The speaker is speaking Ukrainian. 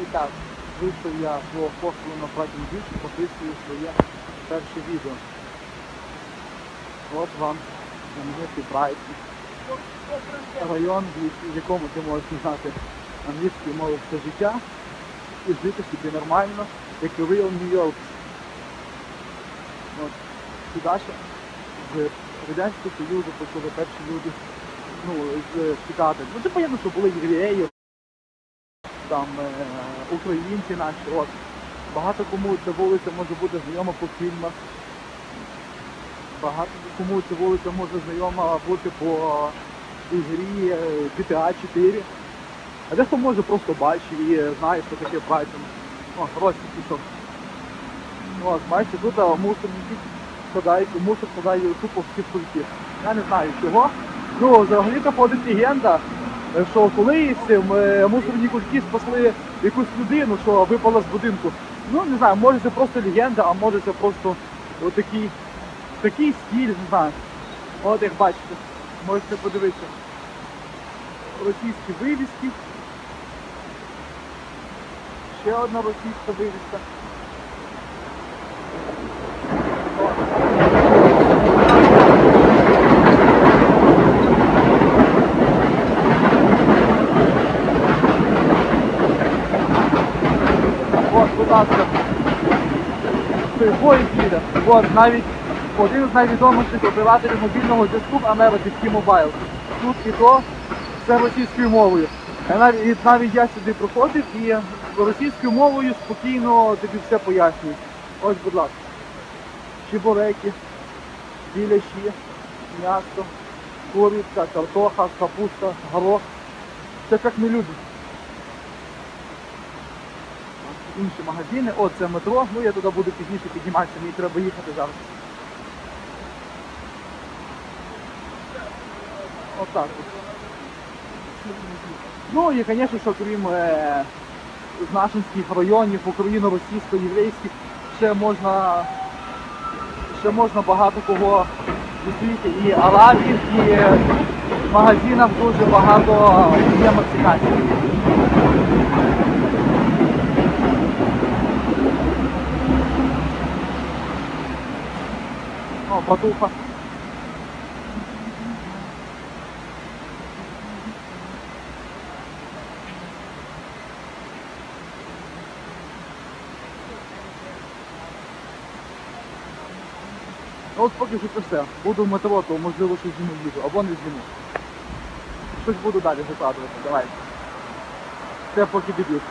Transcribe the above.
І так, вийшов я по посту на Фракінг Біч, записую своє перше відео. От вам знаменитий Брайтон. Район, в- якому ти можеш знати англійську мову все життя і жити собі нормально, як і Real New York. От, сюди ще з Радянського Союзу почали перші люди ну, з втікати. Ну це понятно, що були євреї, там е, українці наші. От. Багато кому ця вулиця може бути знайома по фільмах. Багато кому ця вулиця може знайома бути по ігрі е, GTA 4. А дехто може просто бачив і е, знає, що таке Брайтон. О, Росі пішов. Ну, от, бачите, тут мусорники складають, мусор складають тупо всі кульки. Я не знаю чого. Ну, взагалі-то ходить легенда, е, що колись е, мусорні кульки спасли якусь людину, що випала з будинку. Ну, не знаю, може це просто легенда, а може це просто отакий такий стиль, не знаю. От як бачите, можете подивитися. Російські вивіски. Ще одна російська вивіска. От, будь ласка. Поїзд їде. От, навіть один з найвідоміших операторів мобільного зв'язку в Америці T-Mobile. Тут і то все російською мовою. Я навіть, навіть я сюди проходив і російською мовою спокійно тобі все пояснюють. Ось, будь ласка. Чебуреки, біляші, м'ясо, куриця, картоха, капуста, горох. Все як ми любимо. Інші магазини, о, це метро, ну я туди буду пізніше підніматися, мені треба їхати зараз. Отак от. Ну і, звісно, що крім е, нашинських районів, україно-російсько-єврейських, ще можна ще можна багато кого зустріти. І арабів, і в магазинах дуже багато є мексиканців. О, батуха. Ну от поки що це все. Буду в то можливо щось зніму відео, або не зніму. Щось буду далі закладувати, давай. Це поки дебют.